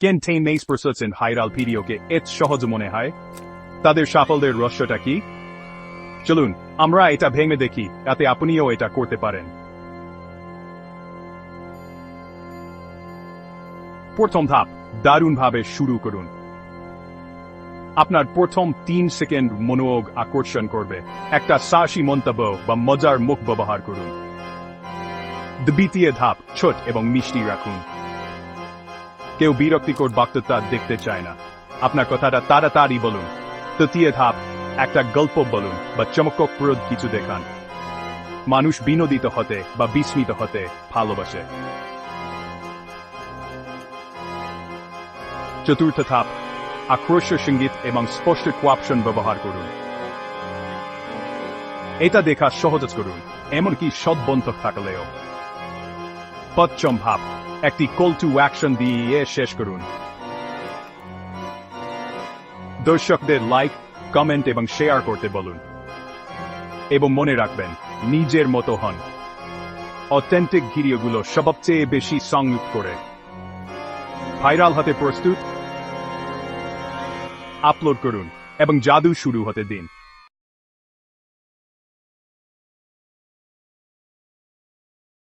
কেন্টেইন নেইস processing viral ভিডিওকে এত সহজ মনে হয়। তাদের সাফল্যের রহস্যটা কি? চলুন, আমরা এটা ভেঙে দেখি, তাতে আপনিও এটা করতে পারেন। প্রথম ধাপ, দারুণভাবে শুরু করুন। আপনার প্রথম তিন সেকেন্ড মনোযোগ আকর্ষণ করবে। একটা সাহসী মন্তব্য বা মজার মুখ ব্যবহার করুন। দ্বিতীয় ধাপ, ছোট এবং মিষ্টি রাখুন। কেউ বিরক্তিকর বক্তৃতা দেখতে চায় না। আপনার কথাটা তাড়াতাড়ি বলুন। তৃতীয় ধাপ, একটা গল্প বলুন বা চমকপ্রদ কিছু দেখান। মানুষ বিনোদিত হতে বা বিস্মিত হতে ভালোবাসে। চতুর্থ ধাপ, আক্রোশ সংগীত এবং স্পষ্ট কোয়াপশন ব্যবহার করুন। এটা দেখা সহজ করুন, এমনকি সদ্বন্ধ থাকলেও। পঞ্চম ভাব একটি কল টু অ্যাকশন দিয়ে শেষ করুন। দর্শকদের লাইক কমেন্ট এবং শেয়ার করতে বলুন। এবং মনে রাখবেন, নিজের মতো হন। অথেন্টিক ভিডিওগুলো সবচেয়ে বেশি সংযুক্ত করে। ভাইরাল হতে প্রস্তুত। আপলোড করুন এবং জাদু শুরু হতে দিন।